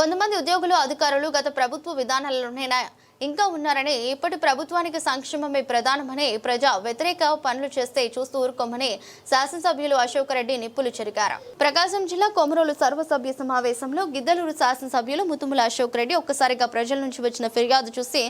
కొంతమంది ఉద్యోగులు అధికారులు గత ప్రభుత్వ విధానాలలోనే ఇంకా ఉన్నారని ఇప్పటి ప్రభుత్వానికి సంక్షేమమే ప్రధానమని ప్రజా వ్యతిరేక పనులు చేస్తే చూస్తూ ఊరుకోమని శాసనసభ్యులు అశోక్ రెడ్డి నిప్పులు చెరిగారు ప్రకాశం జిల్లా కొమరోలు సర్వసభ్య సమావేశంలో గిద్దలూరు శాసనసభ్యులు ముతుముల అశోక్ రెడ్డి ఒక్కసారిగా ప్రజల నుంచి వచ్చిన ఫిర్యాదు చూసి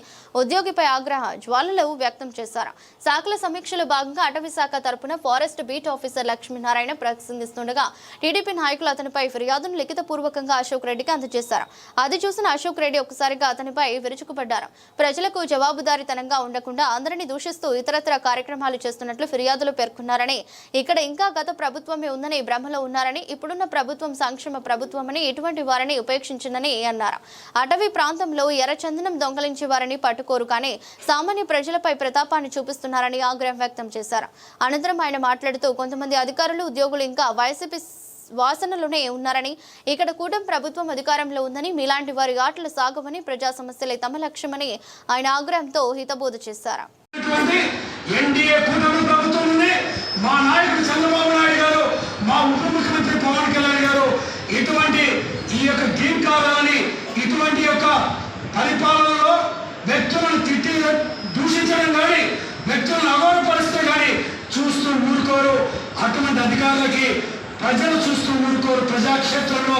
ఉద్యోగిపై ఆగ్రహ జ్వాలలు వ్యక్తం చేశారు. శాఖల సమీక్షలో భాగంగా అటవీ శాఖ తరపున ఫారెస్ట్ బీట్ ఆఫీసర్ లక్ష్మీనారాయణ ప్రసంగిస్తుండగా టీడీపీ నాయకులు అతనిపై ఫిర్యాదును లిఖితపూర్వకంగా అశోక్ రెడ్డికి అందజేశారు. అది చూసిన అశోక్ రెడ్డి ఒక్కసారిగా అతనిపై విరుచుకుపడ్డారు. ప్రజలకు జవాబుదారీతనంగా ఉండకుండా అందరినీ దూషిస్తూ ఇతరత్ర కార్యక్రమాలు చేస్తున్నట్లు ఫిర్యాదులు పేర్కొన్నారని ఇక్కడ ఇంకా గత ప్రభుత్వమే ఉందని భ్రమలో ఉన్నారని ఇప్పుడున్న ప్రభుత్వం సంక్షేమ ప్రభుత్వమని ఇటువంటి వారిని ఉపేక్షించిందని అన్నారు. అటవీ ప్రాంతంలో ఎర్రచందనం దొంగలించే వారిని పట్టుకోరు కానీ సామాన్య ప్రజలపై ప్రతాపాన్ని చూపిస్తున్నారని ఆగ్రహం వ్యక్తం చేశారు. అనంతరం ఆయన మాట్లాడుతూ కొంతమంది అధికారులు ఉద్యోగులు ఇంకా వైసీపీ వాసనలోనే ఉన్నారని ఇక్కడ కూటమి ప్రభుత్వం అధికారంలో ఉందని మీలాంటి వారి ఆటలు సాగమని ప్రజా సమస్యలే తమ లక్ష్యమని ఆయన ఆగ్రహంతో హితబోధ చేశారు. మా నాయకుడు చంద్రబాబు నాయుడు గారు మా ఉప ముఖ్యమంత్రి పవన్ కళ్యాణ్ గారు ఇటువంటి ఈ యొక్క కావాలని ఇటువంటి యొక్క పరిపాలనలో వ్యక్తులను తిట్టి దూషించడం కానీ వ్యక్తులను కానీ చూస్తూ ఊరుకోరు. అటువంటి అధికారులకి ప్రజలు చూస్తూ ఊరుకోరు. ప్రజాక్షేత్రంలో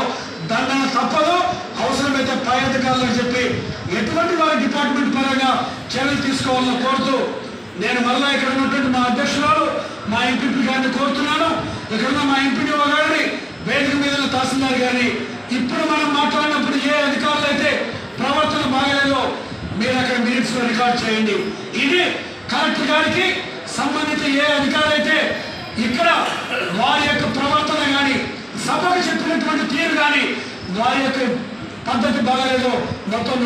దండన తప్పదు. అవసరమైతే పై అధికారులకు చెప్పి ఎటువంటి వారి డిపార్ట్మెంట్ పరంగా చర్యలు తీసుకోవాలని కోరుతూ నేను మరలా ఇక్కడ ఉన్నటువంటి మా అధ్యక్షురాలు మా ఎంపీపీ గారిని కోరుతున్నాను. ఇక్కడ ఉన్న మా ఎంపీడీ గారిని వేదిక మీద తహసీల్దార్ గారిని ఇప్పుడు మనం మాట్లాడినప్పుడు ఏ అధికారులు అయితే ప్రవర్తన బాగలేదో మీరు అక్కడ మినిట్స్లో రికార్డ్ చేయండి. ఇది కలెక్టర్ గారికి సంబంధిత ఏ అధికారైతే అయితే ఇక్కడ వారి యొక్క సభకు చెప్పినటువంటి తీరు కానీ వారి యొక్క పద్ధతి బాగాలేదు. మొత్తం